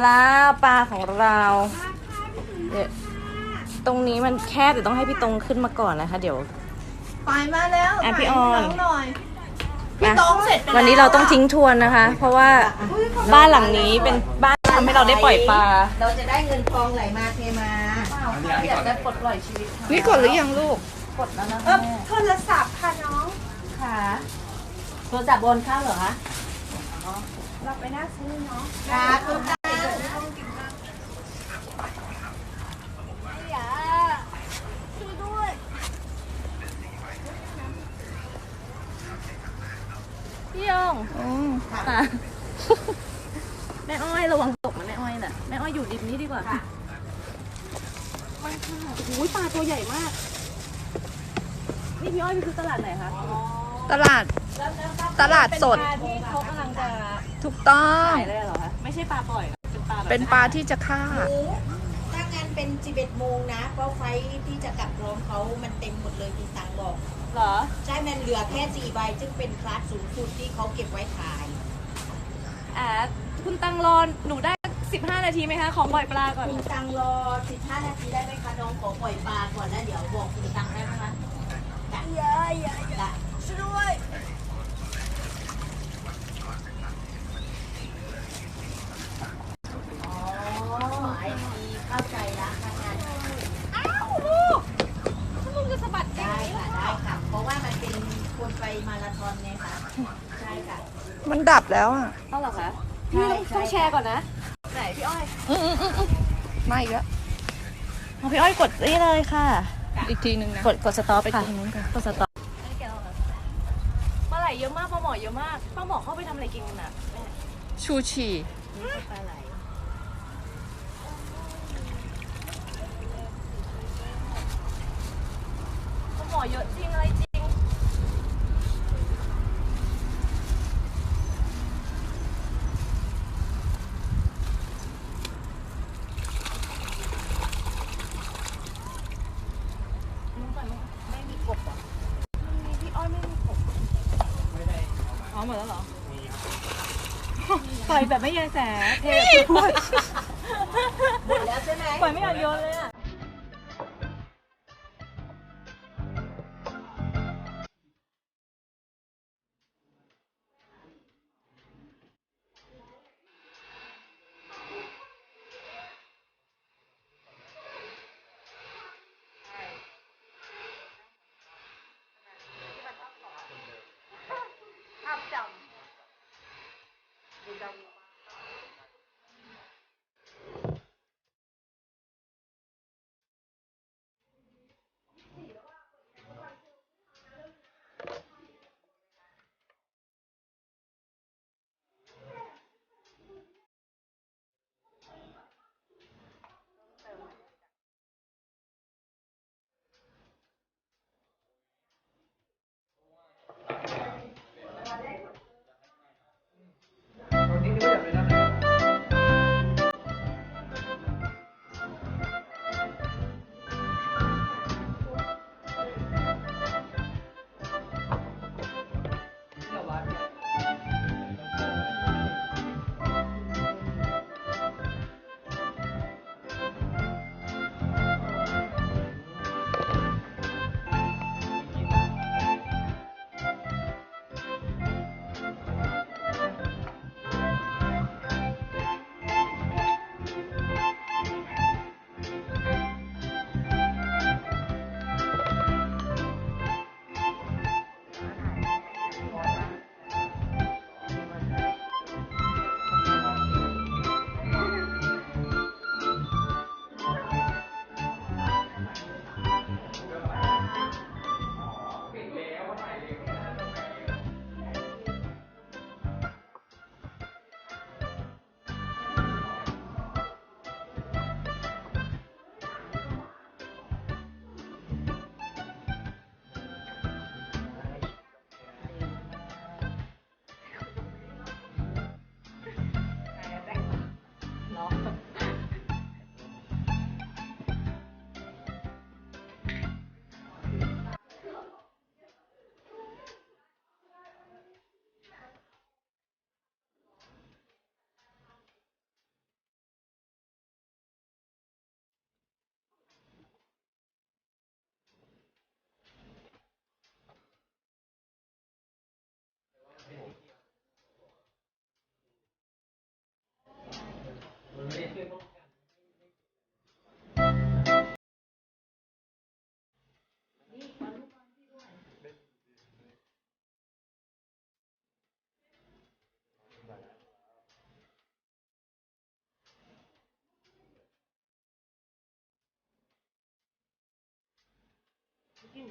แล้วปลาของเราเดี๋ยวตรงนี้มันแคบเดี๋ยวต้องให้พี่ตรงขึ้นมาก่อนนะคะ เดี๋ยวไปมาแล้วอะพี่ออนถ่ายให้น้งหน่อยพี่โต้งเสร็จไปแล้ววันนี้เราต้องทิ้งทวนนะคะ เพราะว่าบ้านหลังนี้เป็นบ้านทำให้เราได้ปล่อยปลา เราจะได้เงินทองไหลมาเทมาอยากจะปลดปล่อยชีวิตนี่กดหรือยังลูกปลดแล้วนะเออโทรศัพท์ค่ะน้องค่ะโทรศัพท์บนข้าวเหรอคะเราไปหน้าซื้อเนาะ ค่ะคุณตา พี่ยงค่ะแม่อ้อยระวังตกนะแม่อ้อยน่ะ แม่อ้อยอยู่ริมนี้ดีกว่าค่ะมันค่ะโอ้ยปลาตัวใหญ่มาก นี่พี่อ้อยไปซื้อตลาดไหนคะตลาด ตลาดสด เป็นปลาที่เขากำลังจะถูกต้อง ขายเลยเหรอคะ ไม่ใช่ปลาปล่อย เป็นปลาแบบเป็นปลาที่จะฆ่าหมูถ้างานเป็น 11โมงนะ เพราะไฟที่จะกลับพร้อมเขามันเต็มหมดเลยคุณตังบอก เหรอ ใช่ มันเหลือแค่4ใบซึ่งเป็นคลาสสูงสุดที่เขาเก็บไว้ขาย อ่าคุณตังรอนหนูได้ 15 นาทีไหมคะ ของปล่อยปลาก่อน คุณตังรอ 15 นาทีได้ไหมคะน้องขอปล่อยปลาก่อนแล้วเดี๋ยวบอกคุณตังได้ไหมคะได้ได้ช่วย อ๋อ ไอทีเข้าใจละทางงาน อ้าวลูกลูกจะสะบัด ได้ค่ะ ได้ค่ะ เพราะว่ามันเป็นคนไปมาราธอนไงคะ ใช่ค่ะ มันดับแล้วอะเอาเหรอคะใช่พี่ต้องใช่ต้องแชร์ก่อนนะ ไหนพี่อ้อยไม่อีกแล้วของพี่อ้อยกดนี่เลยค่ะ อีกทีหนึ่งนะ กดกดสต็อปไปค่ะทางนู้นกันกดสต็อปปลาไหลเยอะมากปลาหมอเยอะมากปลาหมอเข้าไปทำอะไรกินกันน่ะแม่ชูชีปลาไหลปลาหมอเยอะจริงอะไรจริง ไม่มีกบเหรอมีพี่อ้อยไม่มีกบไม่ได้อ๋อห มดแล้วเหรอปล่อยแบบไม่ยายแสเทพูด หมดแล้วใช่ไหมปล่อยไม่อยากโยนเลยอะ อืม